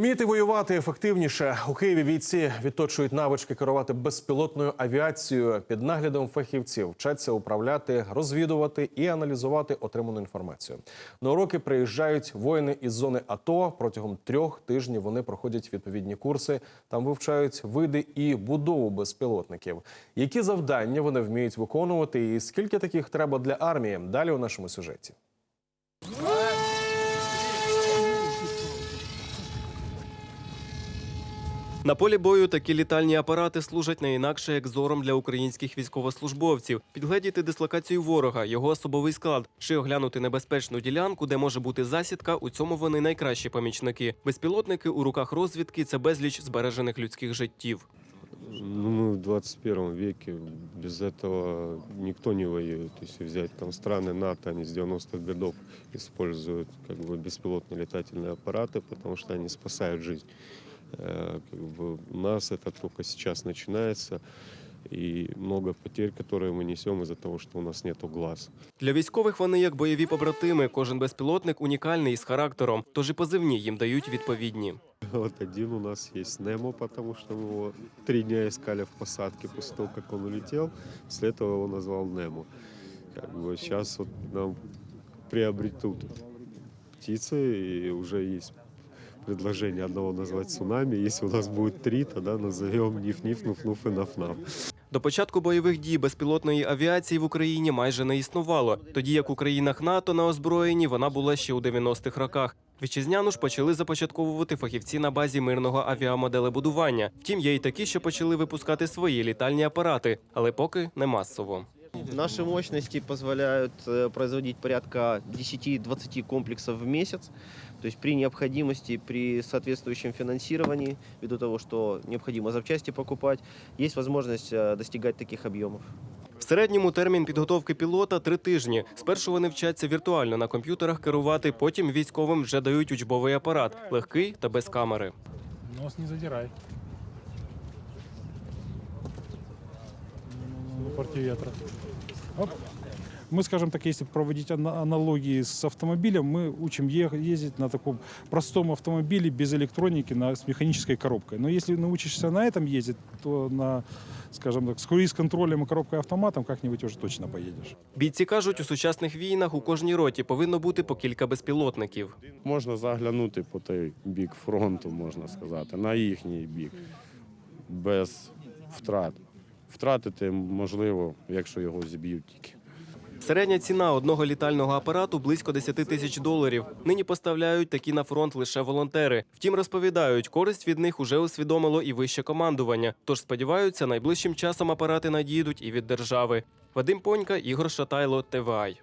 Уміти воювати ефективніше у Києві. Бійці відточують навички керувати безпілотною авіацією під наглядом фахівців, вчаться управляти, розвідувати і аналізувати отриману інформацію. На уроки приїжджають воїни із зони АТО. Протягом трьох тижнів вони проходять відповідні курси. Там вивчають види і будову безпілотників. Які завдання вони вміють виконувати, і скільки таких треба для армії? Далі у нашому сюжеті. На полі бою такі літальні апарати служать не інакше як зором для українських військовослужбовців. Підгледіти дислокацію ворога, його особовий склад, чи оглянути небезпечну ділянку, де може бути засідка. У цьому вони найкращі помічники. Безпілотники у руках розвідки це безліч збережених людських життів. Ну, мы в 21 веке, без этого никто не воюет. Если взять там страны НАТО, они с 90-х годов используют как бы беспилотные летательные аппараты, потому что они спасают жизнь. Э, Как бы у нас это только сейчас начинается, и много потерь, которые мы несем из-за того, что у нас нету глаз. Для військових вони як бойові побратими. Кожен безпілотник унікальний і з характером, тож і позивні їм дають відповідні. Вот один у нас есть Немо, потому что мы его три дня искали в посадке после того, как он улетел. После этого его назвал Немо. Как бы сейчас вот нам приобретут птицы, и уже есть предложение одного назвать цунами. Если у нас будет три, тогда назовем Ниф-Ниф, Нуф-Нуф и Наф-Наф. До початку бойових дій безпілотної авіації в Україні майже не існувало. Тоді як у країнах НАТО на озброєнні вона була ще у 90-х роках. Вітчизняну ж почали започатковувати фахівці на базі мирного авіамоделебудування. Втім, є й такі, що почали випускати свої літальні апарати, але поки не масово. Наши мощности позволяют э, производить порядка 10-20 комплексов в месяц. То есть при необходимости, при соответствующем финансировании, ввиду того, что необходимо запчасти покупать, есть возможность э, достигать таких объемов. В середньому термін підготовки пілота три тижні. Спершу вони вчаться віртуально на комп'ютерах керувати, потім військовим вже дають учбовий апарат, легкий та без камери. Нос не задирай. Ветра. Оп. Мы, скажем так, если проводить ана- аналогии с автомобилем, мы учим е- ездить на таком простом автомобиле без электроники, на, с механической коробкой. Но если научишься на этом ездить, то на, скажем так, с круиз-контролем и коробкой автоматом как-нибудь уже точно поедешь. Бійці кажуть, у сучасних війнах у кожній роті повинно бути по кілька безпілотників. Можна заглянути по той бік фронту, можна сказати, на їхній бік, без втрат. Втратити можливо, якщо його зіб'ють тільки. Середня ціна одного літального апарату близько 10 тисяч доларів. Нині поставляють такі на фронт лише волонтери. Втім, розповідають, користь від них уже усвідомило і вище командування. Тож сподіваються, найближчим часом апарати надійдуть і від держави. Вадим Понька, Ігор Шатайло, ТВАЙ.